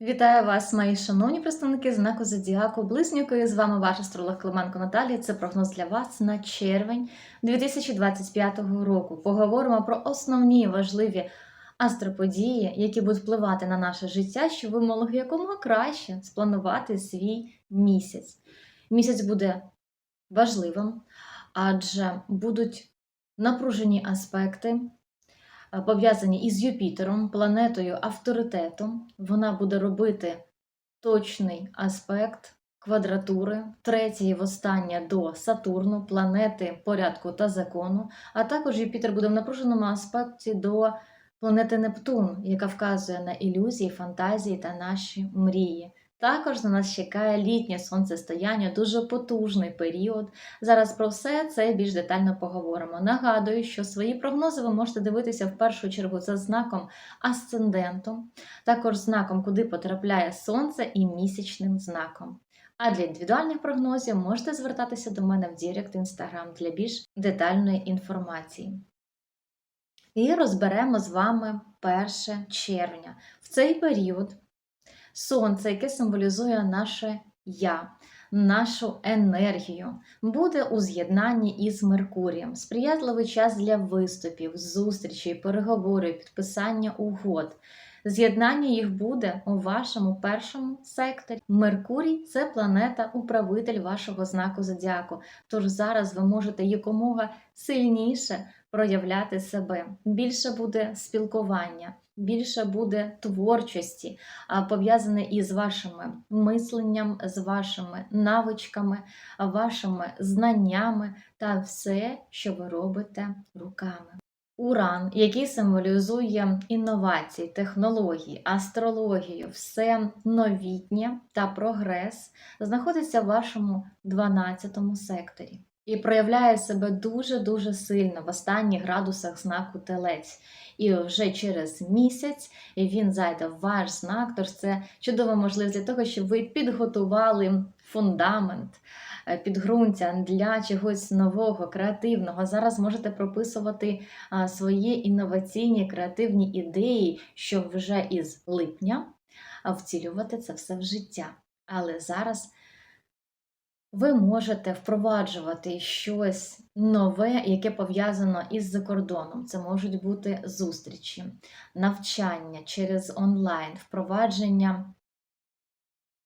Вітаю вас, мої шановні представники знаку Зодіаку. Близнюки. З вами ваш астролог Клименко Наталія. Це прогноз для вас на червень 2025 року. Поговоримо про основні важливі астроподії, які будуть впливати на наше життя, щоб ви могли якомога краще спланувати свій місяць. Місяць буде важливим, адже будуть напружені аспекти пов'язані із Юпітером, планетою авторитету. Вона буде робити точний аспект квадратури, третє і востаннє до Сатурну, планети порядку та закону. А також Юпітер буде в напруженому аспекті до планети Нептун, яка вказує на ілюзії, фантазії та наші мрії. Також на нас чекає літнє сонцестояння, дуже потужний період. Зараз про все це більш детально поговоримо. Нагадую, що свої прогнози ви можете дивитися в першу чергу за знаком асценденту, також знаком, куди потрапляє сонце, і місячним знаком. А для індивідуальних прогнозів можете звертатися до мене в Дірект Інстаграм для більш детальної інформації. І розберемо з вами 1 червня. В цей період сонце, яке символізує наше я, нашу енергію, буде у з'єднанні із Меркурієм. Сприятливий час для виступів, зустрічей, переговорів, підписання угод. З'єднання їх буде у вашому першому секторі. Меркурій це планета, управитель вашого знаку зодіаку. Тож зараз ви можете якомога сильніше проявляти себе. Більше буде спілкування, більше буде творчості, пов'язане із вашими мисленням, з вашими навичками, вашими знаннями та все, що ви робите руками. Уран, який символізує інновації, технології, астрологію, все новітнє та прогрес, знаходиться в вашому 12 секторі і проявляє себе дуже-дуже сильно в останніх градусах знаку Телець. І вже через місяць він зайде в ваш знак, тож це чудова можливість для того, щоб ви підготували фундамент, е, підґрунтя для чогось нового, креативного. Зараз можете прописувати свої інноваційні креативні ідеї, щоб вже із липня а, втілювати це все в життя. Але зараз ви можете впроваджувати щось нове, яке пов'язано із закордоном. Це можуть бути зустрічі, навчання через онлайн, впровадження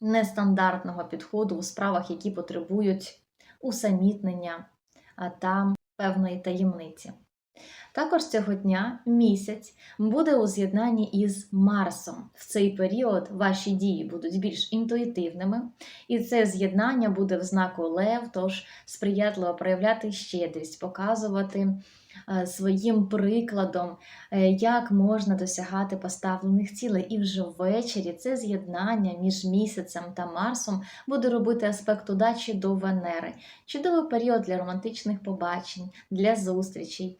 нестандартного підходу у справах, які потребують усамітнення та певної таємниці. Також цього дня місяць буде у з'єднанні із Марсом. В цей період ваші дії будуть більш інтуїтивними, і це з'єднання буде в знаку Лев, тож сприятливо проявляти щедрість, показувати е, своїм прикладом, е, як можна досягати поставлених цілей. І вже ввечері це з'єднання між місяцем та Марсом буде робити аспект удачі до Венери. Чудовий період для романтичних побачень, для зустрічей.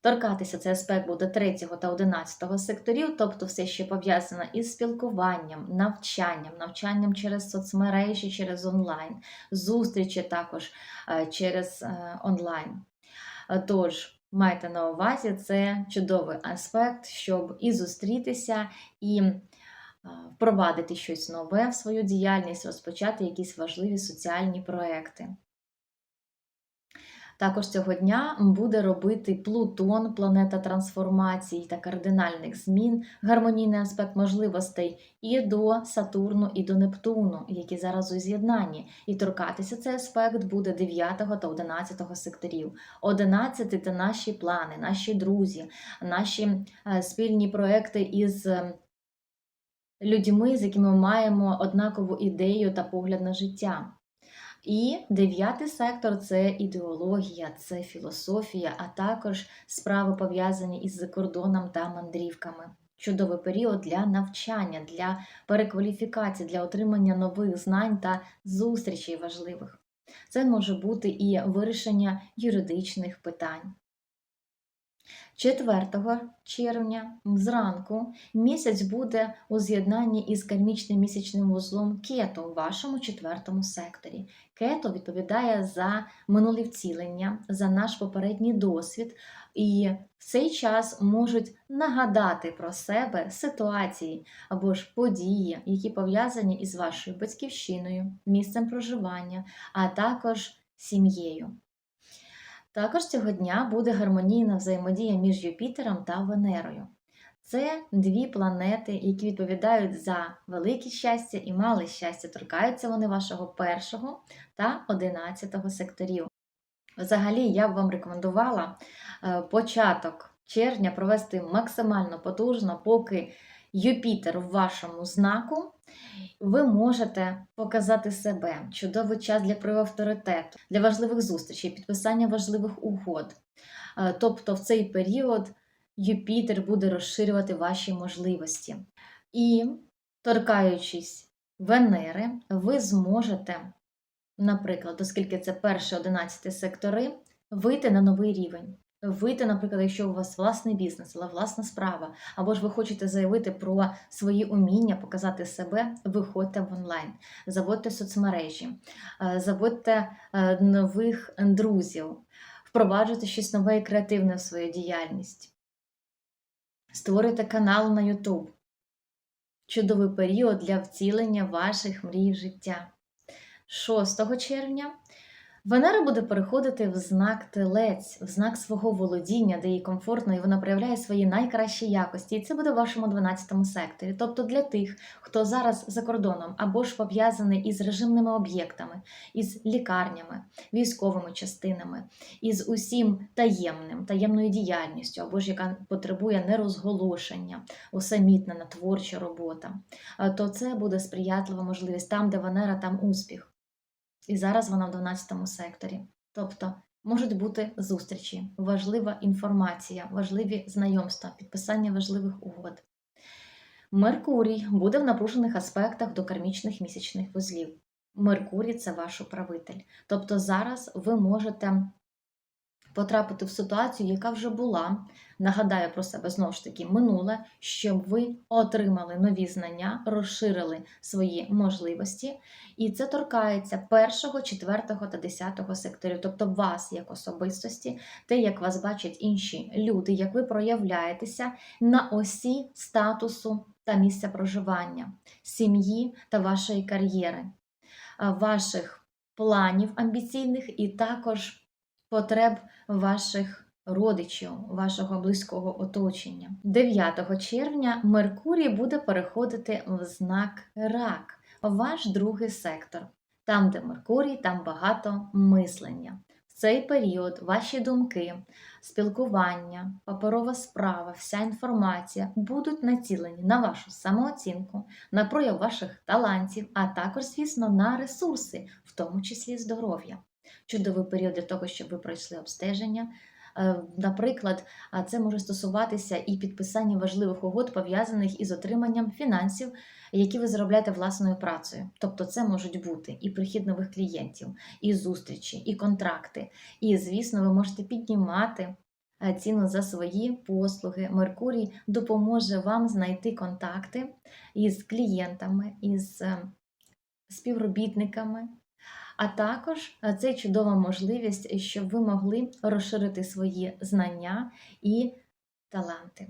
Торкатися цей аспект буде 3 та 11 секторів, тобто все, що пов'язано із спілкуванням, навчанням, навчанням через соцмережі, через онлайн, зустрічі також е, через е, онлайн. Е, Тож, майте на увазі, це чудовий аспект, щоб і зустрітися, і впровадити щось нове в свою діяльність, розпочати якісь важливі соціальні проекти. Також цього дня буде робити Плутон, планета трансформацій та кардинальних змін, гармонійний аспект можливостей і до Сатурну, і до Нептуну, які зараз у з'єднанні. І торкатися цей аспект буде 9 та 11 секторів. 11 – це наші плани, наші друзі, наші е, спільні проекти із. е, Людьми, з якими ми маємо однакову ідею та погляд на життя. І дев'ятий сектор це ідеологія, це філософія, а також справи пов'язані із закордоном та мандрівками. Чудовий період для навчання, для перекваліфікації, для отримання нових знань та зустрічей важливих. Це може бути і вирішення юридичних питань. 4 червня зранку місяць буде у з'єднанні із кармічним місячним вузлом кето у вашому четвертому секторі. Кето відповідає за минулі вцілення, за наш попередній досвід, і в цей час можуть нагадати про себе ситуації або ж події, які пов'язані із вашою батьківщиною, місцем проживання, а також сім'єю. Також цього дня буде гармонійна взаємодія між Юпітером та Венерою. Це дві планети, які відповідають за велике щастя і мале щастя. Торкаються вони вашого першого та одинадцятого секторів. Взагалі, я б вам рекомендувала е, початок червня провести максимально потужно, поки Юпітер в вашому знаку. Ви можете показати себе чудовий час для прояву для важливих зустрічей, підписання важливих угод. Е, Тобто в цей період Юпітер буде розширювати ваші можливості. І, торкаючись Венери, ви зможете, наприклад, оскільки це перший 11 сектори, вийти на новий рівень. Вийти, наприклад, якщо у вас власний бізнес, але власна справа, або ж ви хочете заявити про свої уміння, показати себе, виходьте в онлайн, заводьте соцмережі, е, заводьте е, нових друзів, впроваджуйте щось нове і креативне в свою діяльність. Створюйте канал на YouTube. Чудовий період для втілення ваших мрій життя. 6 червня Венера буде переходити в знак телець, в знак свого володіння, де їй комфортно, і вона проявляє свої найкращі якості. І це буде в вашому 12 секторі. Тобто для тих, хто зараз за кордоном або ж пов'язаний із режимними об'єктами, із лікарнями, військовими частинами, із усім таємним, таємною діяльністю, або ж яка потребує нерозголошення, усамітнена творча робота, то це буде сприятлива можливість там, де Венера, там успіх. І зараз вона в 12 секторі. Тобто можуть бути зустрічі, важлива інформація, важливі знайомства, підписання важливих угод. Меркурій буде в напружених аспектах до кармічних місячних вузлів. Меркурій це ваш управитель. Тобто зараз ви можете потрапити в ситуацію, яка вже була. Нагадаю про себе знову ж таки минуле, щоб ви отримали нові знання, розширили свої можливості. І це торкається першого, четвертого та десятого секторів, тобто вас як особистості, те, як вас бачать інші люди, як ви проявляєтеся на осі статусу та місця проживання, сім'ї та вашої кар'єри, ваших планів амбіційних і також потреб ваших родичів, вашого близького оточення. 9 червня Меркурій буде переходити в знак рак, ваш другий сектор. Там, де Меркурій, там багато мислення. В цей період ваші думки, спілкування, паперова справа, вся інформація будуть націлені на вашу самооцінку, на прояв ваших талантів, а також, звісно, на ресурси, в тому числі здоров'я. Чудовий період для того, щоб ви пройшли обстеження. Е, Наприклад, це може стосуватися і підписання важливих угод, пов'язаних із отриманням фінансів, які ви заробляєте власною працею. Тобто, це можуть бути і прихід нових клієнтів, і зустрічі, і контракти. І, звісно, ви можете піднімати е, ціну за свої послуги. Меркурій допоможе вам знайти контакти із клієнтами, із е, співробітниками. А також е, це чудова можливість, щоб ви могли розширити свої знання і таланти.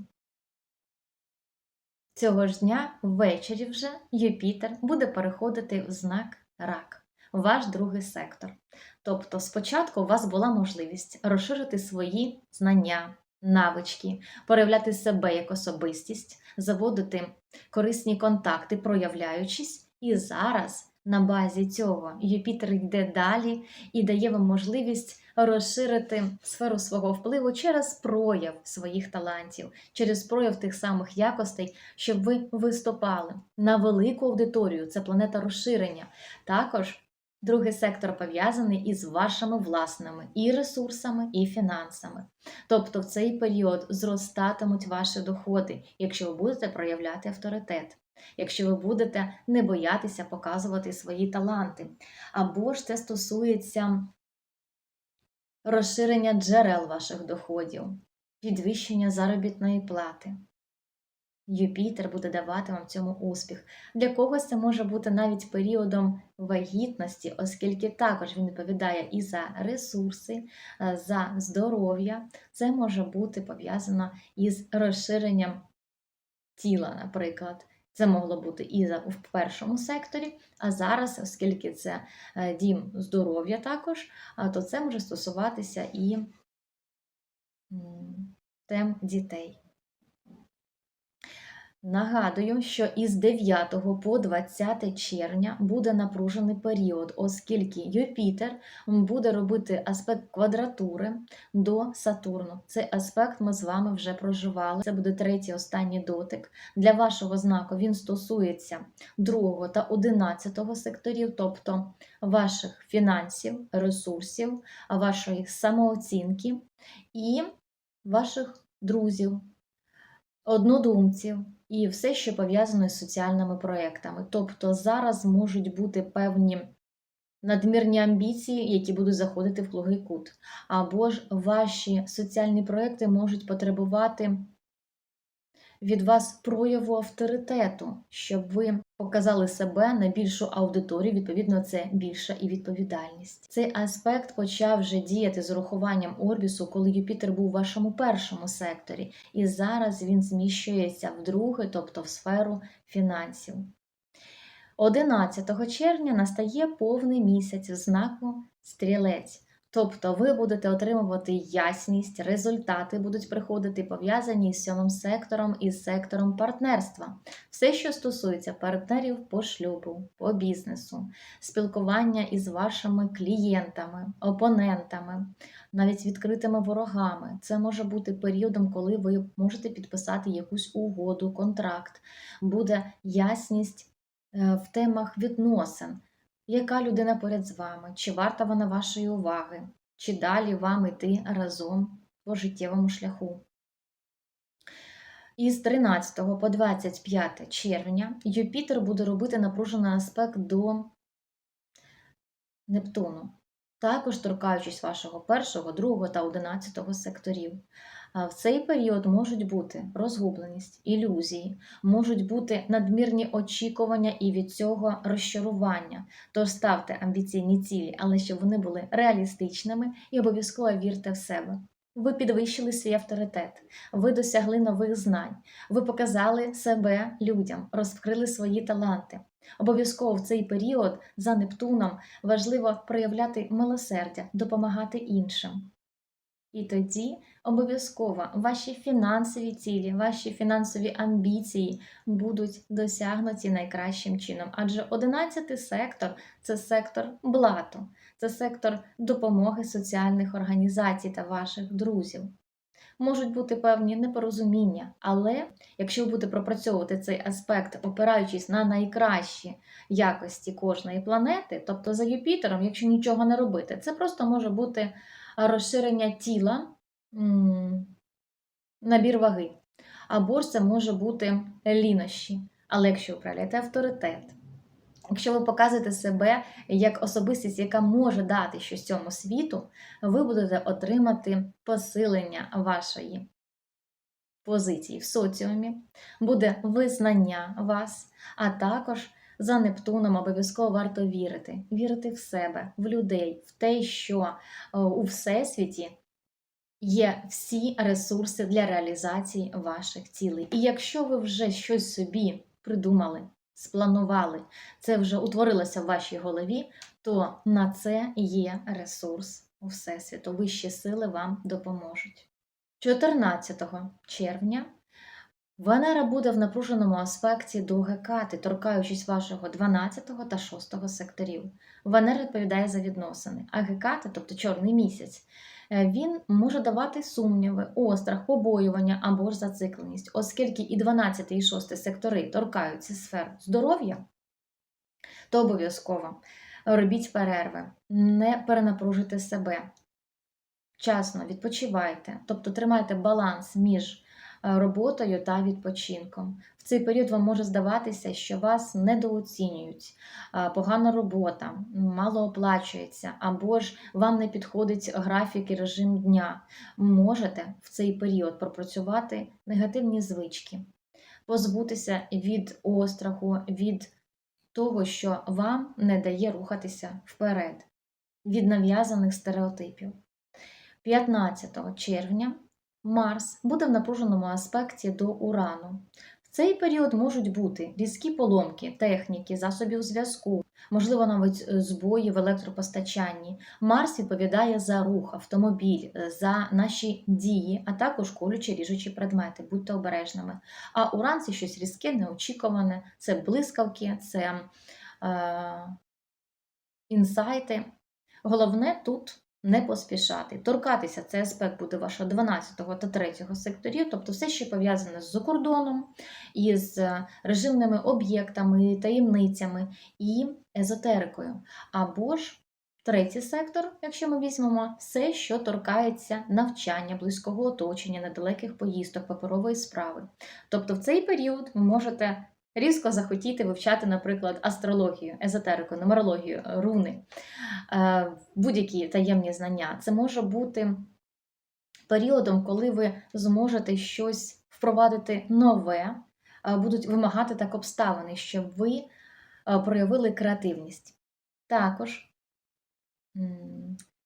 Цього ж дня ввечері вже Юпітер буде переходити в знак рак, ваш другий сектор. Тобто, спочатку у вас була можливість розширити свої знання, навички, проявляти себе як особистість, заводити корисні контакти, проявляючись, і зараз. На базі цього Юпітер йде далі і дає вам можливість розширити сферу свого впливу через прояв своїх талантів, через прояв тих самих якостей, щоб ви виступали на велику аудиторію. Це планета розширення. Також другий сектор пов'язаний із вашими власними і ресурсами, і фінансами. Тобто в цей період зростатимуть ваші доходи, якщо ви будете проявляти авторитет якщо ви будете не боятися показувати свої таланти. Або ж це стосується розширення джерел ваших доходів. підвищення заробітної плати. Юпітер буде давати вам цьому успіх. Для когось це може бути навіть періодом вагітності, оскільки також він відповідає і за ресурси, е, за здоров'я. Це може бути пов'язано із розширенням тіла, наприклад. Це могло бути і в першому секторі, а зараз, оскільки це е, дім здоров'я також, то це може стосуватися і тем дітей. Нагадую, що із 9 по 20 червня буде напружений період, оскільки Юпітер буде робити аспект квадратури до Сатурну. Цей аспект ми з вами вже проживали. Це буде третій останній дотик. Для вашого знаку він стосується 2 та 11 секторів, тобто ваших фінансів, ресурсів, вашої самооцінки і ваших друзів, однодумців і все, що пов'язано з соціальними проєктами. Тобто зараз можуть бути певні надмірні амбіції, які будуть заходити в глухий кут, або ж ваші соціальні проекти можуть потребувати від вас прояву авторитету, щоб ви показали себе на більшу аудиторію, відповідно, це більша і відповідальність. Цей аспект почав вже діяти з урахуванням Орбісу, коли Юпітер був у вашому першому секторі, і зараз він зміщується в другий, тобто в сферу фінансів. 11 червня настає повний місяць в знаку стрілець. Тобто ви будете отримувати ясність, результати будуть приходити пов'язані з сьомим сектором і з сектором партнерства. Все, що стосується партнерів по шлюбу, по бізнесу, спілкування із вашими клієнтами, опонентами, навіть відкритими ворогами. Це може бути періодом, коли ви можете підписати якусь угоду, контракт, буде ясність е, в темах відносин. Яка людина поряд з вами? Чи варта вона вашої уваги? Чи далі вам йти разом по життєвому шляху? Із 13 по 25 червня Юпітер буде робити напружений аспект до Нептуну, також торкаючись вашого першого, другого та одинадцятого секторів. В цей період можуть бути розгубленість, ілюзії, можуть бути надмірні очікування і від цього розчарування. Тож ставте амбіційні цілі, але щоб вони були реалістичними і обов'язково вірте в себе. Ви підвищили свій авторитет, ви досягли нових знань, ви показали себе людям, розкрили свої таланти. Обов'язково в цей період за Нептуном важливо проявляти милосердя, допомагати іншим. І тоді обов'язково ваші фінансові цілі, ваші фінансові амбіції будуть досягнуті найкращим чином. Адже 11 сектор це сектор блату, це сектор допомоги соціальних організацій та ваших друзів. Можуть бути певні непорозуміння, але якщо ви будете пропрацьовувати цей аспект, опираючись на найкращі якості кожної планети, тобто за Юпітером, якщо нічого не робити, це просто може бути розширення тіла, набір ваги. Або ж це може бути лінощі. Але якщо ви проявляєте авторитет, якщо ви показуєте себе як особистість, яка може дати щось цьому світу, ви будете отримати посилення вашої позиції в соціумі, буде визнання вас, а також за Нептуном обов'язково варто вірити, вірити в себе, в людей, в те, що е, у Всесвіті є всі ресурси для реалізації ваших цілей. І якщо ви вже щось собі придумали, спланували, це вже утворилося в вашій голові, то на це є ресурс у Всесвіту. Вищі сили вам допоможуть. 14 червня Венера буде в напруженому аспекті до Гекати, торкаючись вашого 12 та 6 секторів. Венера відповідає за відносини, а Геката, тобто чорний місяць, е, він може давати сумніви, острах, побоювання або ж зацикленість, оскільки і 12 і 6 сектори торкаються сфер здоров'я, то обов'язково робіть перерви, не перенапружуйте себе. Вчасно відпочивайте, тобто тримайте баланс між роботою та відпочинком. В цей період вам може здаватися, що вас недооцінюють, е, погана робота, мало оплачується, або ж вам не підходить графік і режим дня. Можете в цей період пропрацювати негативні звички, позбутися від остраху, від того, що вам не дає рухатися вперед, від нав'язаних стереотипів. 15 червня Марс буде в напруженому аспекті до Урану. В цей період можуть бути різкі поломки техніки, засобів зв'язку, можливо, навіть е, збої в електропостачанні. Марс відповідає за рух, автомобіль, е, за наші дії, а також колючі ріжучі предмети. Будьте обережними. А Уран це щось різке, неочікуване, це блискавки, це е, інсайти. Головне тут не поспішати. Торкатися цей аспект буде вашого 12 та 3 секторів, тобто все, що пов'язане з закордоном, із режимними об'єктами, таємницями і езотерикою. Або ж третій сектор, якщо ми візьмемо, все, що торкається навчання, близького оточення, недалеких поїздок, паперової справи. Тобто в цей період ви можете різко захотіти вивчати, наприклад, астрологію, езотерику, нумерологію, руни, е, будь-які таємні знання. Це може бути періодом, коли ви зможете щось впровадити нове, е, будуть вимагати так обставини, щоб ви е, проявили креативність. Також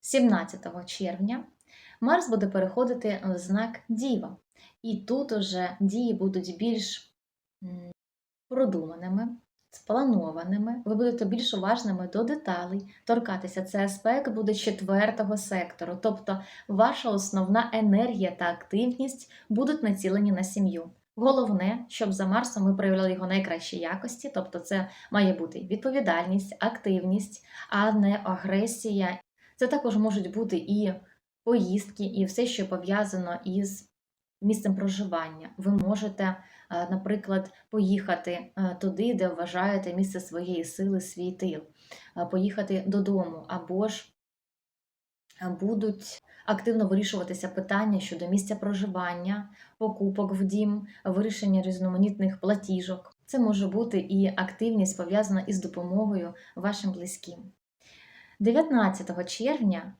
17 червня Марс буде переходити в знак Діва. І тут уже дії будуть більш продуманими, спланованими, ви будете більш уважними до деталей, торкатися. Цей аспект буде четвертого сектору, тобто ваша основна енергія та активність будуть націлені на сім'ю. Головне, щоб за Марсом ми проявляли його найкращі якості, тобто це має бути відповідальність, активність, а не агресія. Це також можуть бути і поїздки, і все, що пов'язано із місцем проживання. Ви можете Е, наприклад, поїхати е, туди, де вважаєте місце своєї сили, свій тил, е, поїхати додому, або ж будуть активно вирішуватися питання щодо місця проживання, покупок в дім, вирішення різноманітних платіжок. Це може бути і активність пов'язана із допомогою вашим близьким. 19 червня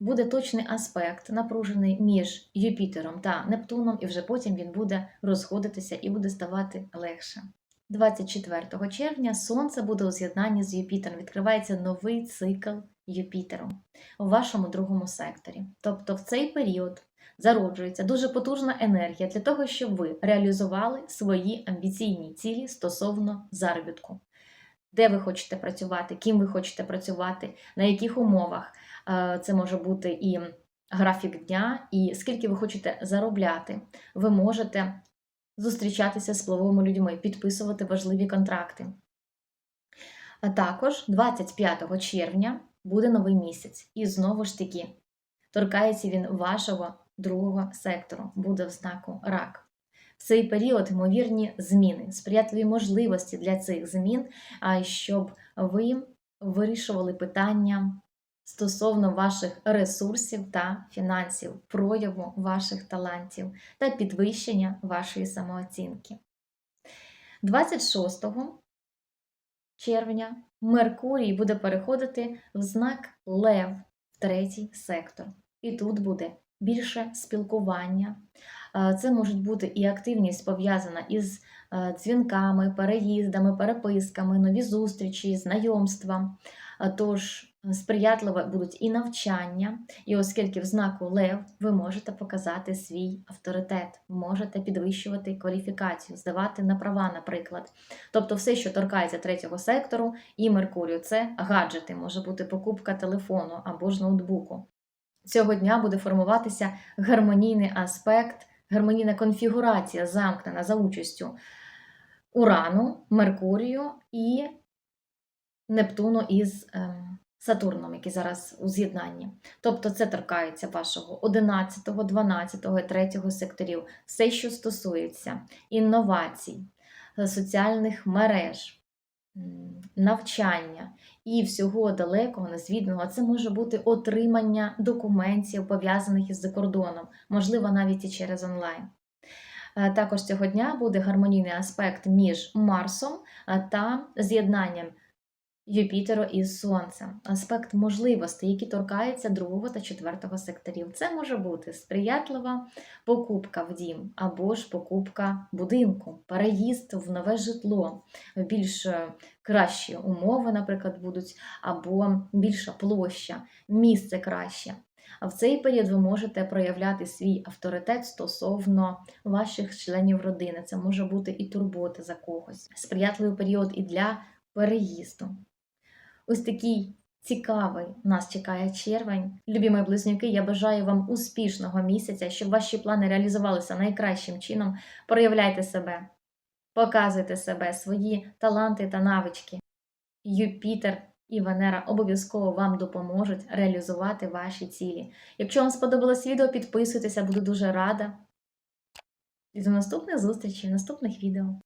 буде точний аспект, напружений між Юпітером та Нептуном, і вже потім він буде розходитися і буде ставати легше. 24 червня Сонце буде у з'єднанні з Юпітером. Відкривається новий цикл Юпітеру у вашому другому секторі. Тобто в цей період зароджується дуже потужна енергія для того, щоб ви реалізували свої амбіційні цілі стосовно заробітку. Де ви хочете працювати, ким ви хочете працювати, на яких умовах, це може бути і графік дня, і скільки ви хочете заробляти. Ви можете зустрічатися з впливовими людьми, підписувати важливі контракти. А також 25 червня буде новий місяць. І знову ж таки, торкається він вашого другого сектору, буде в знаку рак. В цей період ймовірні зміни, сприятливі можливості для цих змін, щоб ви вирішували питання стосовно ваших ресурсів та фінансів, прояву ваших талантів та підвищення вашої самооцінки. 26 червня Меркурій буде переходити в знак Лев в третій сектор. І тут буде більше спілкування. Це можуть бути і активність пов'язана із дзвінками, переїздами, переписками, нові зустрічі, знайомства. Тож сприятливо будуть і навчання, і оскільки в знаку Лев ви можете показати свій авторитет, можете підвищувати кваліфікацію, здавати на права, наприклад. Тобто, все, що торкається третього сектору і Меркурію, це гаджети, може бути покупка телефону або ж ноутбуку. Цього дня буде формуватися гармонійний аспект, гармонійна конфігурація, замкнена за участю Урану, Меркурію і Нептуну із. Ем, Сатурном, який зараз у з'єднанні. Тобто це торкається вашого 11, 12 і 3 секторів, все, що стосується інновацій, соціальних мереж, навчання і всього далекого, незвідного, це може бути отримання документів, пов'язаних із закордоном, можливо, навіть і через онлайн. Е, Також цього дня буде гармонійний аспект між Марсом е, та з'єднанням Юпітеру із Сонцем. Аспект можливостей, які торкаються другого та четвертого секторів. Це може бути сприятлива покупка в дім або ж покупка будинку, переїзд в нове житло, більш е, кращі умови, наприклад, будуть, або більша площа, місце краще. А в цей період ви можете проявляти свій авторитет стосовно ваших членів родини. Це може бути і турбота за когось. Сприятливий період і для переїзду. Ось такий цікавий нас чекає червень. Любі мої близнюки, я бажаю вам успішного місяця, щоб ваші плани реалізувалися найкращим чином. Проявляйте себе, показуйте себе, свої таланти та навички. Юпітер і Венера обов'язково вам допоможуть реалізувати ваші цілі. Якщо вам сподобалось відео, підписуйтеся, буду дуже рада. І до наступних зустрічей, наступних відео.